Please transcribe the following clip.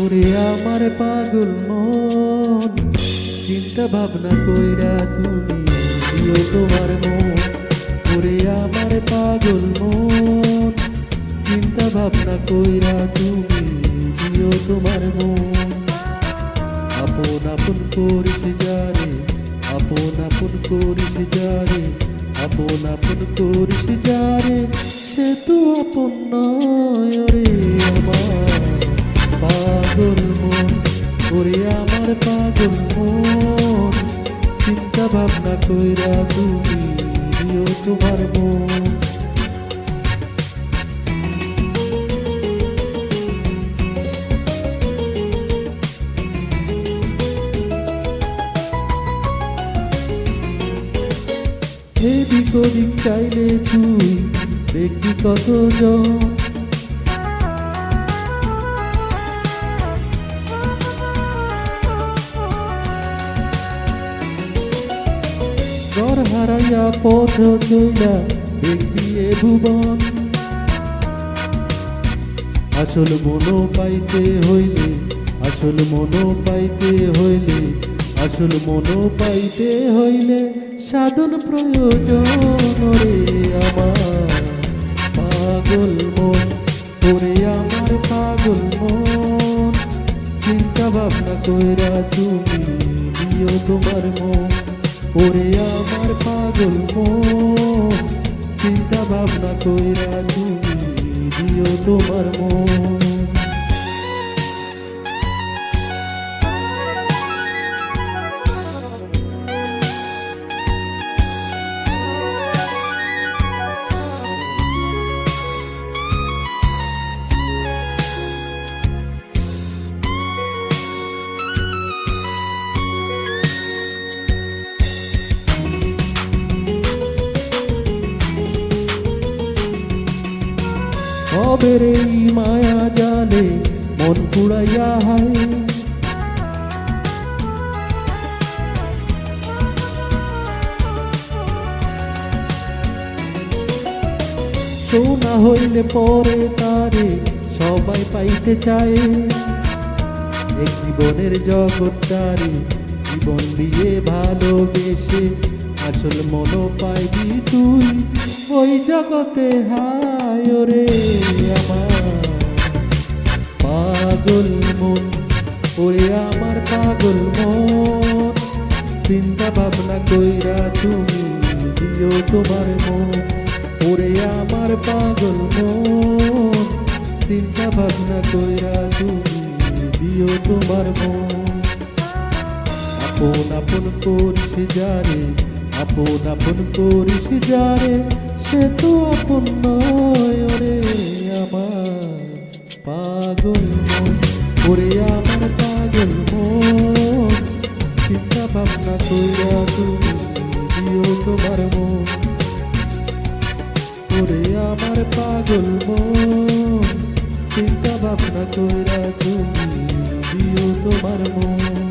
ওরে আমার পাগল মন, চিন্তা ভাবনা কইরা তুমি দিও তোমার মন। ওরে আমার পাগল মন, চিন্তা ভাবনা কইরা তুমি দিও তোমার মন। আপন আপন করিস যারে আপন আপন করিস যারে আপন আপন করিস যারে সে তো আপন নয় রে। পাগল মন ওরে আমার পাগল মন। চিন্তা ভাবনা কইরা তুমি দিও তোমার মন। এদিক ওদিক চাইলে তুই দেখবি কত জন ঘর হারাইয়া পথ চইলা দেখবি এ ভুবন। আসল মনো পাইতে হইলে, আসল মনো পাইতে হইলে, আসল মনো পাইতে হইলে সাধন প্রয়োজন রে আমার। পাগল মন, ওরে আমার পাগল মন। চিন্তা ভাবনা কইরা তুমি দিও তোমার মন। ওরে আমার পাগল চিন্তা ভাবনা কইরা তুমি দিও তোমার মন। কবের এই মায়া জালে মন পুড়াইয়া হায়। সোনা হইলে পরে তারে সবাই পাইতে চায়। এক জীবনের জগৎটারে জীবন দিয়ে ভালোবেসে আসল মনো পাইবি তুই। ওই জগতে হায় রে আমার। পাগল মন, ওরে আমার পাগল মন। চিন্তা ভাবনা কইরা তুমি দিও তোমার মন। ওরে আমার পাগল মন। চিন্তা ভাবনা কইরা তুমি দিও তোমার মন। আপন আপন করিস যারে আপন আপন করিস যারে সে তো আপন নয় রে আমার। পাগল মন, ওরে আমার পাগল মন। চিন্তা ভাবনা তৈরা তুমি তোমার মন। ওরে আমার পাগল মন, চিন্তা ভাবনা তৈরা তুমি দিও তোমার মন।